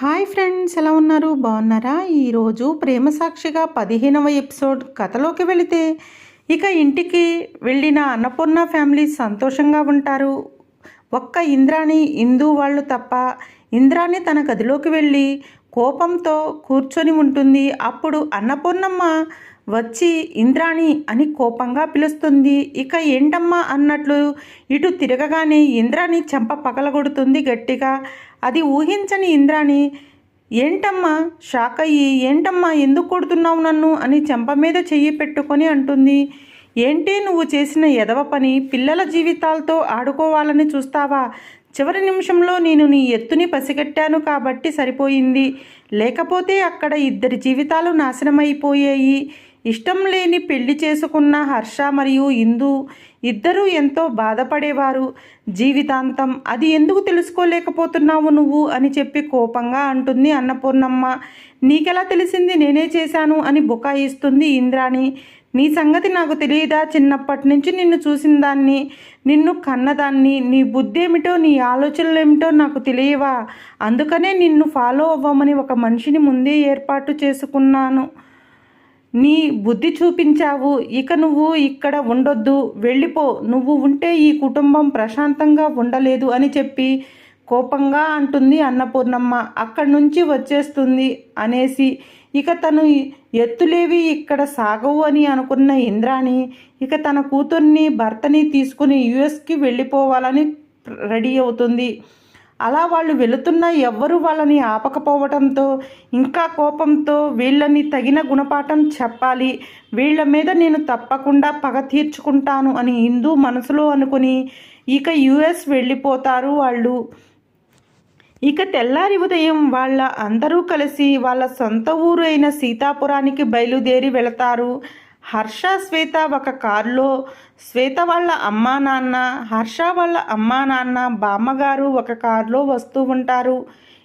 Hi friends ఎలా ఉన్నారు? బాగున్నారా? ఈరోజు ప్రేమ సాక్షిగా పదిహేనవ ఎపిసోడ్ కథలోకి వెళితే ఇక ఇంటికి వెళ్ళిన అన్నపూర్ణ ఫ్యామిలీ సంతోషంగా ఉంటారు. ఒక్క ఇంద్రాణి హిందూ వాళ్ళు తప్ప ఇంద్రాణి తన గదిలోకి వెళ్ళి కోపంతో కూర్చొని ఉంటుంది. అప్పుడు అన్నపూర్ణమ్మ వచ్చి ఇంద్రాణి అని కోపంగా పిలుస్తుంది. ఇక ఏంటమ్మా అన్నట్లు ఇటు తిరగగానే ఇంద్రాణి చెంప పగలగొడుతుంది గట్టిగా. అది ఊహించని ఇంద్రాణి ఏంటమ్మా షాక్ అయ్యి ఏంటమ్మా ఎందుకు కొడుతున్నావు నన్ను? అని చెంప మీద చెయ్యి పెట్టుకొని అంటుంది. ఏంటి నువ్వు చేసిన ఎదవ పని పిల్లల జీవితాలతో ఆడుకోవాలని చూస్తావా? చివరి నిమిషంలో నేను నీ ఎత్తుని పసిగట్టాను కాబట్టి సరిపోయింది. లేకపోతే అక్కడ ఇద్దరి జీవితాలు నాశనమైపోయాయి. ఇష్టం లేని పెళ్ళి చేసుకున్న హర్ష మరియు ఇందు ఇద్దరూ ఎంతో బాధపడేవారు. జీవితాంతం అది ఎందుకు తెలుసుకోలేకపోతున్నావు నువ్వు? అని చెప్పి కోపంగా అంటుంది అన్నపూర్ణమ్మ. నీకెలా తెలిసింది? నేనే చేశాను అని బుకాయిస్తుంది ఇంద్రాణి. నీ సంగతి నాకు తెలియదా? చిన్నప్పటి నుంచి నిన్ను చూసిన దాన్ని నిన్ను కన్నదాన్ని నీ బుద్ధి ఏమిటో నీ ఆలోచనలు ఏమిటో నాకు తెలియవా? అందుకనే నిన్ను ఫాలో అవ్వమని ఒక మనిషిని ముందే ఏర్పాటు చేసుకున్నాను. నీ బుద్ధి చూపించావు. ఇక నువ్వు ఇక్కడ ఉండొద్దు. వెళ్ళిపో. నువ్వు ఉంటే ఈ కుటుంబం ప్రశాంతంగా ఉండలేదు అని చెప్పి కోపంగా అంటుంది అన్నపూర్ణమ్మ. అక్కడి నుంచి వచ్చేస్తుంది అనేసి. ఇక తను ఎత్తులేవి ఇక్కడ సాగవు అని అనుకున్న ఇంద్రాణి. ఇక తన కూతుర్ని భర్తని తీసుకుని యుఎస్కి వెళ్ళిపోవాలని రెడీ అవుతుంది. అలా వాళ్ళు వెళుతున్నా ఎవ్వరూ వాళ్ళని ఆపకపోవటంతో ఇంకా కోపంతో వీళ్ళని తగిన గుణపాఠం చెప్పాలి. వీళ్ళ మీద నేను తప్పకుండా పగ తీర్చుకుంటాను అని హిందూ మనసులో అనుకుని ఇక యుఎస్ వెళ్ళిపోతారు వాళ్ళు. ఇక తెల్లారి ఉదయం వాళ్ళ అందరూ కలిసి వాళ్ళ సొంత ఊరు అయిన సీతాపురానికి బయలుదేరి వెళతారు. హర్ష శ్వేత ఒక కారులో శ్వేత వాళ్ళ అమ్మా నాన్న హర్ష వాళ్ళ అమ్మా నాన్న బామ్మగారు ఒక కారులో వస్తూ ఉంటారు.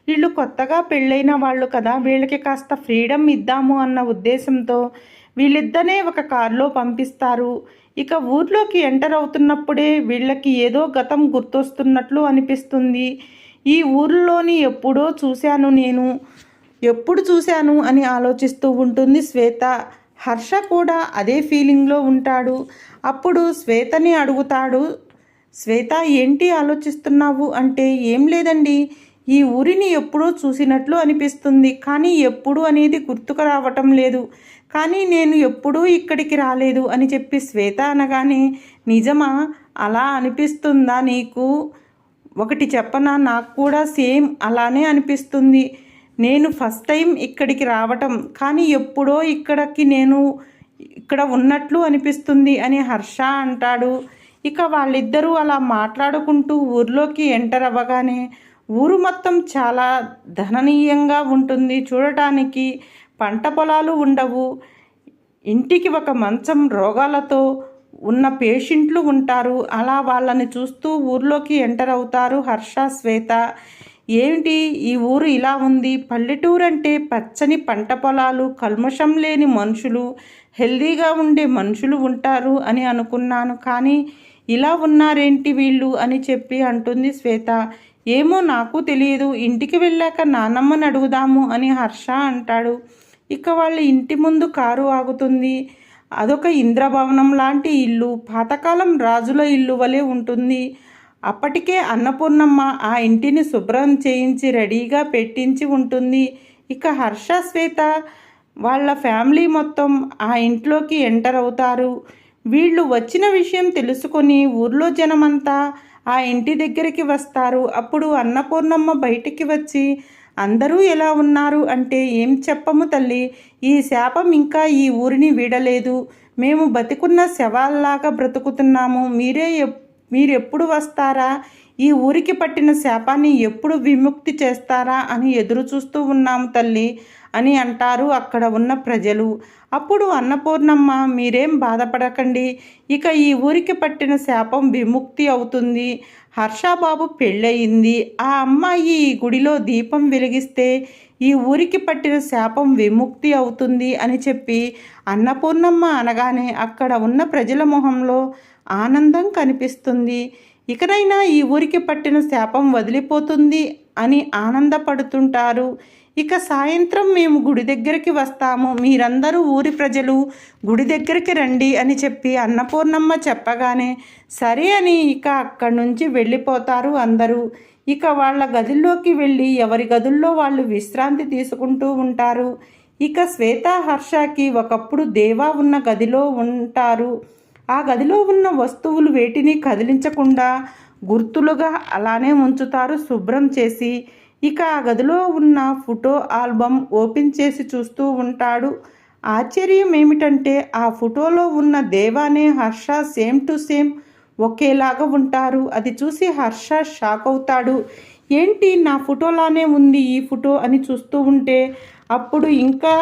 వీళ్ళు కొత్తగా పెళ్ళైన వాళ్ళు కదా వీళ్ళకి కాస్త ఫ్రీడమ్ ఇద్దాము అన్న ఉద్దేశంతో వీళ్ళిద్దనే ఒక కారులో పంపిస్తారు. ఇక ఊర్లోకి ఎంటర్ అవుతున్నప్పుడే వీళ్ళకి ఏదో గతం గుర్తొస్తున్నట్లు అనిపిస్తుంది. ఈ ఊర్లోని ఎప్పుడో చూశాను నేను. ఎప్పుడు చూశాను అని ఆలోచిస్తూ ఉంటుంది శ్వేత. హర్ష కూడా అదే ఫీలింగ్లో ఉంటాడు. అప్పుడు శ్వేతని అడుగుతాడు శ్వేత ఏంటి ఆలోచిస్తున్నావు? అంటే ఏం లేదండి. ఈ ఊరిని ఎప్పుడో చూసినట్లు అనిపిస్తుంది. కానీ ఎప్పుడు అనేది గుర్తుకు రావటం లేదు. కానీ నేను ఎప్పుడూ ఇక్కడికి రాలేదు అని చెప్పి శ్వేత అనగానే నిజమా? అలా అనిపిస్తుందా నీకు? ఒకటి చెప్పనా? నాకు కూడా సేమ్ అలానే అనిపిస్తుంది. నేను ఫస్ట్ టైం ఇక్కడికి రావటం కానీ ఎప్పుడో ఇక్కడికి నేను ఇక్కడ ఉన్నట్లు అనిపిస్తుంది అని హర్ష అంటాడు. ఇక వాళ్ళిద్దరూ అలా మాట్లాడుకుంటూ ఊర్లోకి ఎంటర్ అవ్వగానే ఊరు మొత్తం చాలా ధననీయంగా ఉంటుంది. చూడటానికి పంట పొలాలు ఉండవు. ఇంటికి ఒక మంచం రోగాలతో ఉన్న పేషెంట్లు ఉంటారు. అలా వాళ్ళని చూస్తూ ఊర్లోకి ఎంటర్ అవుతారు హర్ష శ్వేత. ఏమిటి? ఈ ఊరు ఇలా ఉంది. పల్లెటూరు అంటే పచ్చని పంట పొలాలు కల్మషం లేని మనుషులు హెల్దీగా ఉండే మనుషులు ఉంటారు అని అనుకున్నాను. కానీ ఇలా ఉన్నారేంటి వీళ్ళు అని చెప్పి అంటుంది శ్వేత. ఏమో నాకు తెలియదు. ఇంటికి వెళ్ళాక నానమ్మని అడుగుదాము అని హర్ష అంటాడు. ఇక వాళ్ళ ఇంటి ముందు కారు ఆగుతుంది. అదొక ఇంద్రభవనం లాంటి ఇల్లు. పాతకాలం రాజుల ఇల్లు వలె ఉంటుంది. అప్పటికే అన్నపూర్ణమ్మ ఆ ఇంటిని శుభ్రం చేయించి రెడీగా పెట్టించి ఉంటుంది. ఇక హర్ష శ్వేత వాళ్ళ ఫ్యామిలీ మొత్తం ఆ ఇంట్లోకి ఎంటర్ అవుతారు. వీళ్ళు వచ్చిన విషయం తెలుసుకొని ఊర్లో జనమంతా ఆ ఇంటి దగ్గరికి వస్తారు. అప్పుడు అన్నపూర్ణమ్మ బయటికి వచ్చి అందరూ ఎలా ఉన్నారు? అంటే ఏం చెప్పము తల్లి ఈ శాపం ఇంకా ఈ ఊరిని వీడలేదు. మేము బతికున్న శవాల్లాగా బ్రతుకుతున్నాము. మీరే మీరు ఎప్పుడు వస్తారా? ఈ ఊరికి పట్టిన శాపాన్ని ఎప్పుడు విముక్తి చేస్తారా అని ఎదురు చూస్తూ ఉన్నాము తల్లి అని అంటారు అక్కడ ఉన్న ప్రజలు. అప్పుడు అన్నపూర్ణమ్మ మీరేం బాధపడకండి. ఇక ఈ ఊరికి పట్టిన శాపం విముక్తి అవుతుంది. హర్షాబాబు పెళ్ళయింది. ఆ అమ్మాయి ఈ గుడిలో దీపం వెలిగిస్తే ఈ ఊరికి పట్టిన శాపం విముక్తి అవుతుంది అని చెప్పి అన్నపూర్ణమ్మ అనగానే అక్కడ ఉన్న ప్రజల మొహంలో ఆనందం కనిపిస్తుంది. ఇకనైనా ఈ ఊరికి పట్టిన శాపం వదిలిపోతుంది అని ఆనందపడుతుంటారు. ఇక సాయంత్రం మేము గుడి దగ్గరికి వస్తాము. మీరందరూ ఊరి ప్రజలు గుడి దగ్గరికి రండి అని చెప్పి అన్నపూర్ణమ్మ చెప్పగానే సరే అని ఇక అక్కడి నుంచి వెళ్ళిపోతారు అందరూ. ఇక వాళ్ళ గదుల్లోకి వెళ్ళి ఎవరి గదుల్లో వాళ్ళు విశ్రాంతి తీసుకుంటూ ఉంటారు. ఇక శ్వేత హర్షకి ఒకప్పుడు దేవా ఉన్న గదిలో ఉంటారు. ఆ గదిలో ఉన్న వస్తువులు వేటిని కదిలించకుండా గుర్తులుగా అలానే ఉంచుతారు శుభ్రం చేసి. ఇక ఆ గదిలో ఉన్న ఫోటో ఆల్బమ్ ఓపెన్ చేసి చూస్తూ ఉంటాడు. ఆశ్చర్యం ఏమిటంటే ఆ ఫోటోలో ఉన్న దేవానే హర్ష సేమ్ టు సేమ్ ఒకేలాగా ఉంటారు. అది చూసి హర్ష షాక్ అవుతాడు. ఏంటి నా ఫోటోలానే ఉంది ఈ ఫోటో అని చూస్తూ ఉంటే అప్పుడు ఇంకా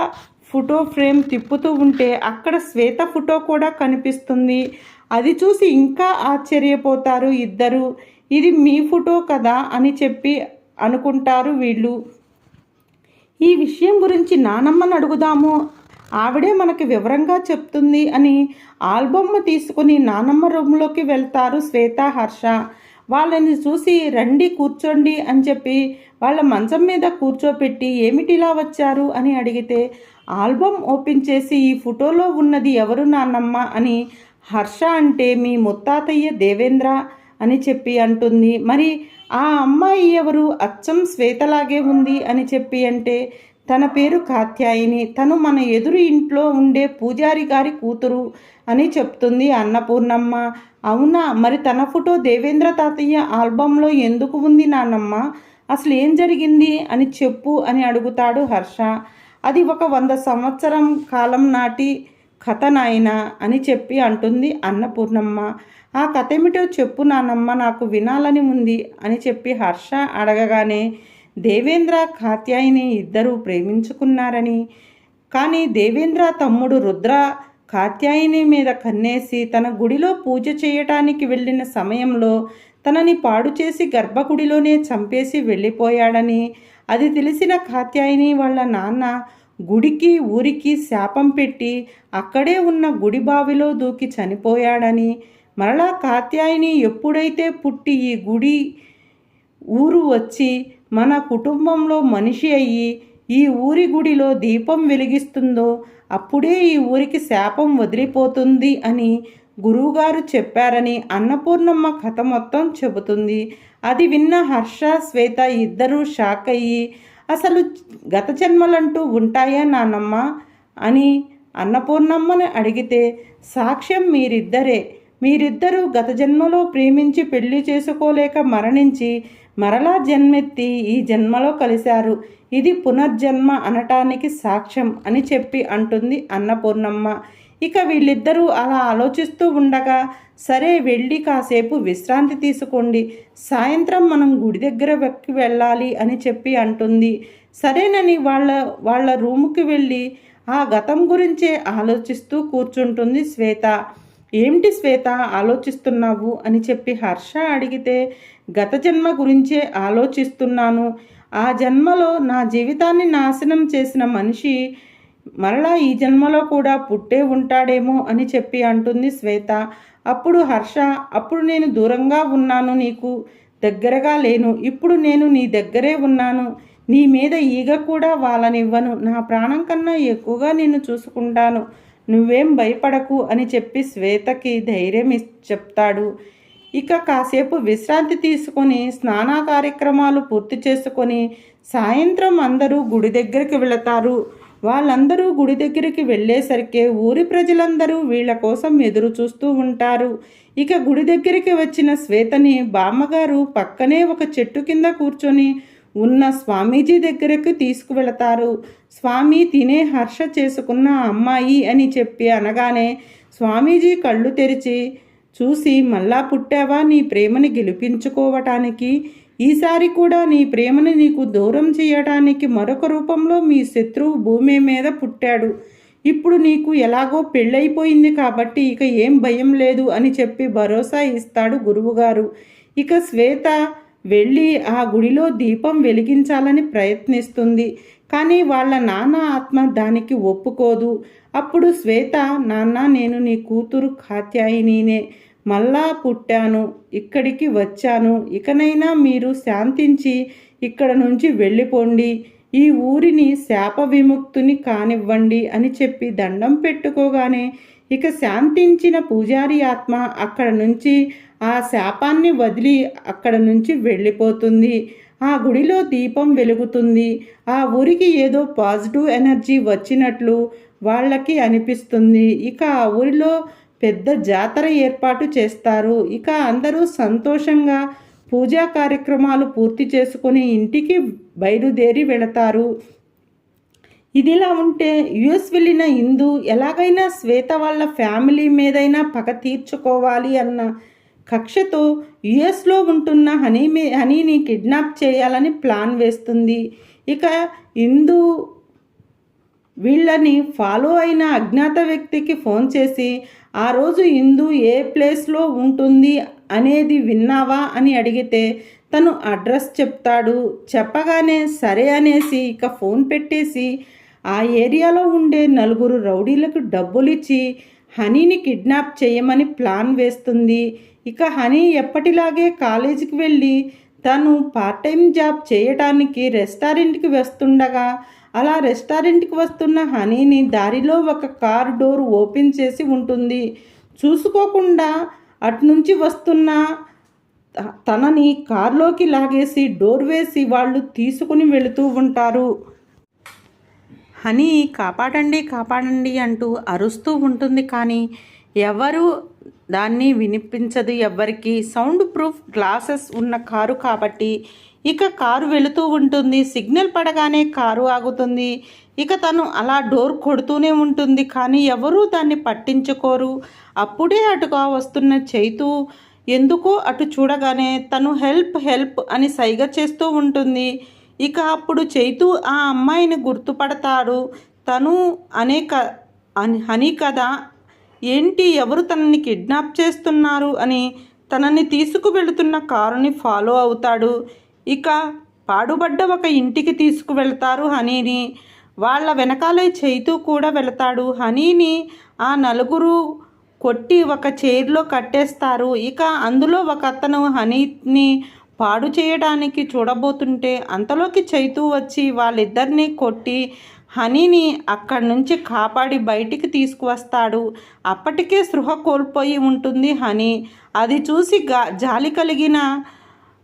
ఫోటో ఫ్రేమ్ తిప్పుతూ ఉంటే అక్కడ శ్వేత ఫోటో కూడా కనిపిస్తుంది. అది చూసి ఇంకా ఆశ్చర్యపోతారు ఇద్దరు. ఇది మీ ఫోటో కదా అని చెప్పి అనుకుంటారు వీళ్ళు. ఈ విషయం గురించి నానమ్మని అడుగుదాము. ఆవిడే మనకి వివరంగా చెప్తుంది అని ఆల్బమ్ తీసుకుని నానమ్మ రూమ్లోకి వెళ్తారు శ్వేత హర్ష. వాళ్ళని చూసి రండి కూర్చోండి అని చెప్పి వాళ్ళ మంచం మీద కూర్చోపెట్టి ఏమిటిలా వచ్చారు అని అడిగితే ఆల్బమ్ ఓపెన్ చేసి ఈ ఫోటోలో ఉన్నది ఎవరు నాన్నమ్మ అని హర్ష అంటే మీ ముత్తాతయ్య దేవేంద్ర అని చెప్పి అంటుంది. మరి ఆ అమ్మాయి ఎవరు? అచ్చం శ్వేతలాగే ఉంది అని చెప్పి అంటే తన పేరు కాత్యాయిని తను మన ఎదురు ఇంట్లో ఉండే పూజారి గారి కూతురు అని చెప్తుంది అన్నపూర్ణమ్మ. అవునా? మరి తన ఫోటో దేవేంద్ర తాతయ్య ఆల్బంలో ఎందుకు ఉంది నాన్నమ్మ అసలు ఏం జరిగింది అని చెప్పు అని అడుగుతాడు హర్ష. అది ఒక వంద సంవత్సరం కాలం నాటి కథ నాయన అని చెప్పి అంటుంది అన్నపూర్ణమ్మ. ఆ కథ ఏమిటో చెప్పు నానమ్మ నాకు వినాలని ఉంది అని చెప్పి హర్ష అడగగానే దేవేంద్ర కాత్యాయిని ఇద్దరూ ప్రేమించుకున్నారని. కానీ దేవేంద్ర తమ్ముడు రుద్ర కాత్యాయని మీద కన్నేసి తన గుడిలో పూజ చేయటానికి వెళ్ళిన సమయంలో తనని పాడు చేసి గర్భగుడిలోనే చంపేసి వెళ్ళిపోయాడని అది తెలిసిన కాత్యాయని వాళ్ళ నాన్న గుడికి ఊరికి శాపం పెట్టి అక్కడే ఉన్న గుడి బావిలో దూకి చనిపోయాడని మరలా కాత్యాయని ఎప్పుడైతే పుట్టి ఈ గుడి ఊరు వచ్చి మన కుటుంబంలో మనిషి అయ్యి ఈ ఊరి గుడిలో దీపం వెలిగిస్తుందో అప్పుడే ఈ ఊరికి శాపం వదిలిపోతుంది అని గురువుగారు చెప్పారని అన్నపూర్ణమ్మ కథ మొత్తం చెబుతుంది. అది విన్న హర్ష శ్వేత ఇద్దరూ షాక్ అయ్యి అసలు గత జన్మలంటూ ఉంటాయా నాన్నమ్మ అని అన్నపూర్ణమ్మని అడిగితే సాక్ష్యం మీరిద్దరే. మీరిద్దరూ గత జన్మలో ప్రేమించి పెళ్ళి చేసుకోలేక మరణించి మరలా జన్మెత్తి ఈ జన్మలో కలిశారు. ఇది పునర్జన్మ అనటానికి సాక్ష్యం అని చెప్పి అంటుంది అన్నపూర్ణమ్మ. ఇక వీళ్ళిద్దరూ అలా ఆలోచిస్తూ ఉండగా సరే వెళ్ళి కాసేపు విశ్రాంతి తీసుకోండి. సాయంత్రం మనం గుడి దగ్గర వెక్కి వెళ్ళాలి అని చెప్పి అంటుంది. సరేనని వాళ్ళ వాళ్ళ రూముకి వెళ్ళి ఆ గతం గురించే ఆలోచిస్తూ కూర్చుంటుంది శ్వేత. ఏమిటి శ్వేత ఆలోచిస్తున్నావు అని చెప్పి హర్ష అడిగితే గత జన్మ గురించే ఆలోచిస్తున్నాను. ఆ జన్మలో నా జీవితాన్ని నాశనం చేసిన మనిషి మరలా ఈ జన్మలో కూడా పుట్టే ఉంటాడేమో అని చెప్పి అంటుంది శ్వేత. అప్పుడు హర్ష అప్పుడు నేను దూరంగా ఉన్నాను నీకు దగ్గరగా లేను. ఇప్పుడు నేను నీ దగ్గరే ఉన్నాను. నీ మీద ఈగ కూడా వాళ్ళనివ్వను నా ప్రాణం కన్నా ఎక్కువగా నిన్ను చూసుకుంటాను. నువ్వేం భయపడకు అని చెప్పి శ్వేతకి ధైర్యం చెప్తాడు. ఇక కాసేపు విశ్రాంతి తీసుకొని స్నాన కార్యక్రమాలు పూర్తి చేసుకొని సాయంత్రం అందరూ గుడి దగ్గరికి వెళతారు. వాళ్ళందరూ గుడి దగ్గరికి వెళ్ళేసరికి ఊరి ప్రజలందరూ వీళ్ళ కోసం ఎదురు చూస్తూ ఉంటారు. ఇక గుడి దగ్గరికి వచ్చిన శ్వేతని బామ్మగారు పక్కనే ఒక చెట్టు కింద కూర్చొని ఉన్న స్వామీజీ దగ్గరకు తీసుకువెళతారు. స్వామి తినే హర్ష చేసుకున్న అమ్మాయి అని చెప్పి అనగానే స్వామీజీ కళ్ళు తెరిచి చూసి మళ్ళా పుట్టావా నీ ప్రేమని గెలిపించుకోవటానికి? ఈసారి కూడా నీ ప్రేమని నీకు దూరం చేయడానికి మరొక రూపంలో మీ శత్రువు భూమి మీద పుట్టాడు. ఇప్పుడు నీకు ఎలాగో పెళ్ళైపోయింది కాబట్టి ఇక ఏం భయం లేదు అని చెప్పి భరోసా ఇస్తాడు గురువుగారు. ఇక శ్వేత వెళ్ళి ఆ గుడిలో దీపం వెలిగించాలని ప్రయత్నిస్తుంది. కానీ వాళ్ళ నాన్న ఆత్మ దానికి ఒప్పుకోదు. అప్పుడు శ్వేత నాన్న నేను నీ కూతురు కాత్యాయినినే. మళ్ళా పుట్టాను. ఇక్కడికి వచ్చాను. ఇకనైనా మీరు శాంతించి ఇక్కడ నుంచి వెళ్ళిపోండి. ఈ ఊరిని శాప విముక్తుని కానివ్వండి అని చెప్పి దండం పెట్టుకోగానే ఇక శాంతించిన పూజారి ఆత్మ అక్కడ నుంచి ఆ శాపాన్ని వదిలి అక్కడ నుంచి వెళ్ళిపోతుంది. ఆ గుడిలో దీపం వెలుగుతుంది. ఆ ఊరికి ఏదో పాజిటివ్ ఎనర్జీ వచ్చినట్లు వాళ్ళకి అనిపిస్తుంది. ఇక ఆ ఊరిలో పెద్ద జాతర ఏర్పాటు చేస్తారు. ఇక అందరూ సంతోషంగా పూజా కార్యక్రమాలు పూర్తి చేసుకుని ఇంటికి బయలుదేరి వెళతారు. ఇదిలా ఉంటే యుఎస్ వెళ్ళిన హిందూ ఎలాగైనా శ్వేత వాళ్ళ ఫ్యామిలీ మీదైనా పగ తీర్చుకోవాలి అన్న కక్షతో యుఎస్లో ఉంటున్న హనీ మీ హనీని కిడ్నాప్ చేయాలని ప్లాన్ వేస్తుంది. ఇక హిందూ వీళ్ళని ఫాలో అయిన అజ్ఞాత వ్యక్తికి ఫోన్ చేసి ఆ రోజు హిందూ ఏ ప్లేస్లో ఉంటుంది అనేది విన్నావా? అని అడిగితే తను అడ్రస్ చెప్తాడు. చెప్పగానే సరే అనేసి ఇక ఫోన్ పెట్టేసి ఆ ఏరియాలో ఉండే నలుగురు రౌడీలకు డబ్బులిచ్చి హనీని కిడ్నాప్ చేయమని ప్లాన్ వేస్తుంది. ఇక హనీ ఎప్పటిలాగే కాలేజీకి వెళ్ళి తను పార్ట్ టైం జాబ్ చేయటానికి రెస్టారెంట్కి వస్తుండగా అలా రెస్టారెంట్కి వస్తున్న హనీని దారిలో ఒక కార్ డోర్ ఓపెన్ చేసి ఉంటుంది. చూసుకోకుండా అటు నుంచి వస్తున్న తనని కార్లోకి లాగేసి డోర్ వేసి వాళ్ళు తీసుకుని వెళుతూ ఉంటారు. హనీ కాపాడండి కాపాడండి అంటూ అరుస్తూ ఉంటుంది కానీ ఎవరు దాన్ని వినిపించదు ఎవ్వరికి సౌండ్ ప్రూఫ్ గ్లాసెస్ ఉన్న కారు కాబట్టి ఇక కారు వెళుతూ ఉంటుంది సిగ్నల్ పడగానే కారు ఆగుతుంది. ఇక తను అలా డోర్ కొడుతూనే ఉంటుంది కానీ ఎవరూ దాన్ని పట్టించుకోరు. అప్పుడే అటుగా వస్తున్న చైతు ఎందుకో అటు చూడగానే తను హెల్ప్ హెల్ప్ అని సైగ చేస్తూ ఉంటుంది. ఇక అప్పుడు చైతు ఆ అమ్మాయిని గుర్తుపడతాడు. తను అనేక హనీ కదా ఏంటి ఎవరు తనని కిడ్నాప్ చేస్తున్నారు అని తనని తీసుకువెళుతున్న కారుని ఫాలో అవుతాడు. ఇక పాడుబడ్డ ఒక ఇంటికి తీసుకువెళ్తారు హనీని. వాళ్ళ వెనకాలే చేతూ కూడా వెళతాడు హనీని. ఆ నలుగురు కొట్టి ఒక చైర్లో కట్టేస్తారు. ఇక అందులో ఒక అతను హనీని పాడు చేయడానికి చూడబోతుంటే అంతలోకి చైతూ వచ్చి వాళ్ళిద్దరినీ కొట్టి హనీని అక్కడి నుంచి కాపాడి బయటికి తీసుకువస్తాడు. అప్పటికే సృహ కోల్పోయి ఉంటుంది హనీ. అది చూసి గా జాలి కలిగిన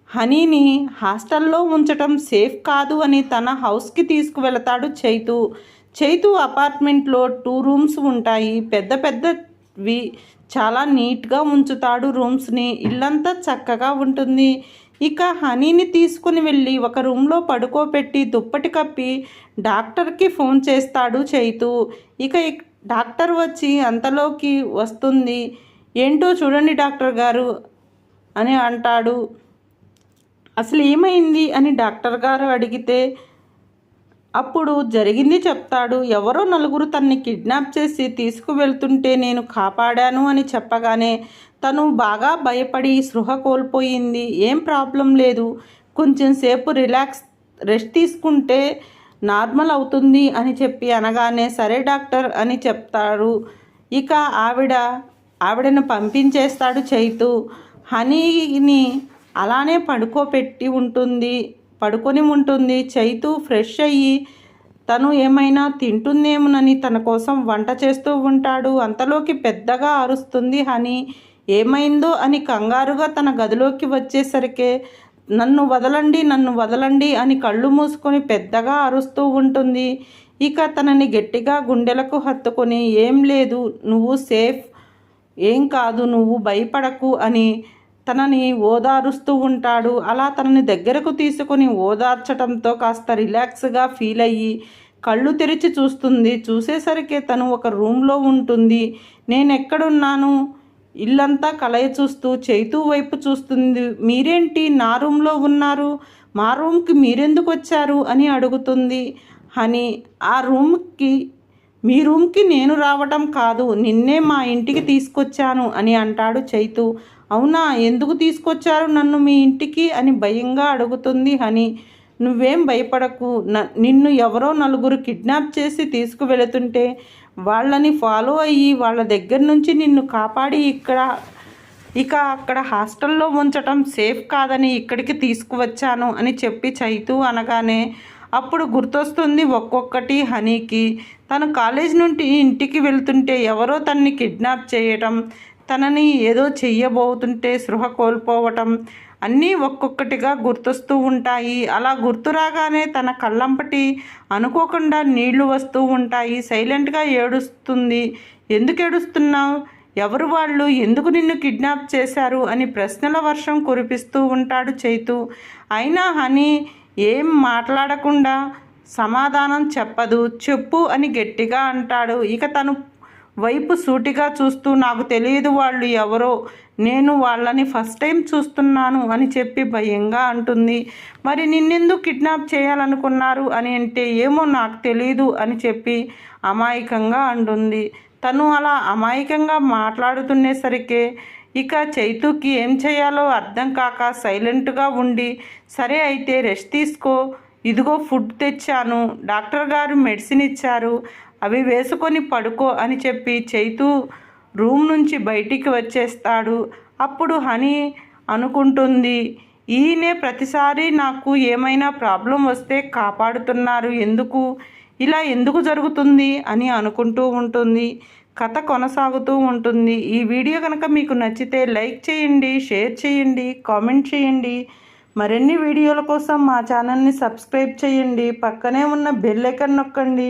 హనీని హాస్టల్లో ఉంచటం సేఫ్ కాదు అని తన హౌస్కి తీసుకువెళతాడు చైతు. చైతు అపార్ట్మెంట్లో టూ రూమ్స్ ఉంటాయి. పెద్ద పెద్దవి. చాలా నీట్గా ఉంచుతాడు రూమ్స్ని. ఇల్లంతా చక్కగా ఉంటుంది. ఇక హనీని తీసుకుని వెళ్ళి ఒక రూమ్లో పడుకోబెట్టి దుప్పటి కప్పి డాక్టర్కి ఫోన్ చేస్తాడు చైతు. ఇక డాక్టర్ వచ్చి అంతలోకి వస్తుంది. ఏంటో చూడండి డాక్టర్ గారు అని అంటాడు. అసలు ఏమైంది? అని డాక్టర్ గారు అడిగితే అప్పుడు జరిగింది చెప్తాడు. ఎవరో నలుగురు తన్ని కిడ్నాప్ చేసి తీసుకువెళ్తుంటే నేను కాపాడాను అని చెప్పగానే తను బాగా భయపడి సృహ కోల్పోయింది. ఏం ప్రాబ్లం లేదు. కొంచెం సేపు రిలాక్స్ రెస్ట్ తీసుకుంటే నార్మల్ అవుతుంది అని చెప్పి అనగానే సరే డాక్టర్ అని చెప్తారు ఇక ఆవిడ ఆవిడను పంపించేస్తాడు చైతు. హనీని అలానే పడుకోపెట్టి ఉంటుంది పడుకొని ఉంటుంది. చైతు ఫ్రెష్ అయ్యి తను ఏమైనా తింటుందేమోనని తన కోసం వంట చేస్తూ ఉంటాడు. అంతలోకి పెద్దగా అరుస్తుంది హనీ. ఏమైందో అని కంగారుగా తన గదిలోకి వచ్చేసరికి నన్ను వదలండి నన్ను వదలండి అని కళ్ళు మూసుకొని పెద్దగా అరుస్తూ ఉంటుంది. ఇక తనని గట్టిగా గుండెలకు హత్తుకొని ఏం లేదు నువ్వు సేఫ్ ఏం కాదు నువ్వు భయపడకు అని తనని ఓదారుస్తూ ఉంటాడు. అలా తనని దగ్గరకు తీసుకొని ఓదార్చడంతో కాస్త రిలాక్స్గా ఫీల్ అయ్యి కళ్ళు తెరిచి చూస్తుంది. చూసేసరికి తను ఒక రూమ్లో ఉంటుంది. నేను ఎక్కడున్నాను ఇల్లంతా కలయ చూస్తూ చైతూ వైపు చూస్తుంది. మీరేంటి? నా రూమ్లో ఉన్నారు. మా రూమ్కి మీరెందుకు వచ్చారు అని అడుగుతుంది. అని ఆ రూమ్కి మీ రూమ్కి నేను రావటం కాదు. నిన్నే మా ఇంటికి తీసుకొచ్చాను అని అంటాడు చైతు. అవునా? ఎందుకు తీసుకొచ్చారు నన్ను మీ ఇంటికి? అని భయంగా అడుగుతుంది హని. నువ్వేం భయపడకు. నిన్ను ఎవరో నలుగురు కిడ్నాప్ చేసి తీసుకువెళుతుంటే వాళ్ళని ఫాలో అయ్యి వాళ్ళ దగ్గర నుంచి నిన్ను కాపాడి ఇక్కడ ఇక అక్కడ హాస్టల్లో ఉంచటం సేఫ్ కాదని ఇక్కడికి తీసుకువచ్చాను అని చెప్పి చైతు అనగానే అప్పుడు గుర్తొస్తుంది ఒక్కొక్కటి హనీకి. తను కాలేజ్ నుండి ఇంటికి వెళ్తుంటే ఎవరో తన్ని కిడ్నాప్ చేయటం తనని ఏదో చెయ్యబోతుంటే సృహ కోల్పోవటం అన్నీ ఒక్కొక్కటిగా గుర్తొస్తూ ఉంటాయి. అలా గుర్తు రాగానే తన కళ్ళంపటి అనుకోకుండా నీళ్ళు వస్తూ ఉంటాయి. సైలెంట్గా ఏడుస్తుంది. ఎందుకు ఏడుస్తున్నావు? ఎవరు వాళ్ళు? ఎందుకు నిన్ను కిడ్నాప్ చేశారు? అని ప్రశ్నల వర్షం కురిపిస్తూ ఉంటాడు చైతు. అయినా హనీ ఏం మాట్లాడకుండా సమాధానం చెప్పదు. చెప్పు అని గట్టిగా అంటాడు. ఇక తను వైపు సూటిగా చూస్తూ నాకు తెలియదు వాళ్ళు ఎవరో నేను వాళ్ళని ఫస్ట్ టైం చూస్తున్నాను అని చెప్పి భయంగా అంటుంది. మరి నిన్నెందుకు కిడ్నాప్ చేయాలనుకున్నారు? అని అంటే ఏమో నాకు తెలియదు అని చెప్పి అమాయకంగా అంటుంది. తను అలా అమాయకంగా మాట్లాడుతునేసరికే ఇక చైతుకి ఏం చేయాలో అర్థం కాక సైలెంట్గా ఉండి సరే అయితే రెస్ట్ తీసుకో ఇదిగో ఫుడ్ తెచ్చాను డాక్టర్ గారు మెడిసిన్ ఇచ్చారు అవి వేసుకొని పడుకో అని చెప్పి చైతు రూమ్ నుంచి బయటికి వచ్చేస్తాడు. అప్పుడు హనీ అనుకుంటుంది ఈయనే ప్రతిసారి నాకు ఏమైనా ప్రాబ్లం వస్తే కాపాడుతున్నారు. ఎందుకు? ఇలా ఎందుకు జరుగుతుంది? అని అనుకుంటూ ఉంటుంది. కథ కొనసాగుతూ ఉంటుంది. ఈ వీడియో కనుక మీకు నచ్చితే లైక్ చేయండి షేర్ చేయండి కామెంట్ చేయండి. మరిన్ని వీడియోల కోసం మా ఛానల్ని సబ్స్క్రైబ్ చేయండి. పక్కనే ఉన్న బెల్ ఐకన్ నొక్కండి.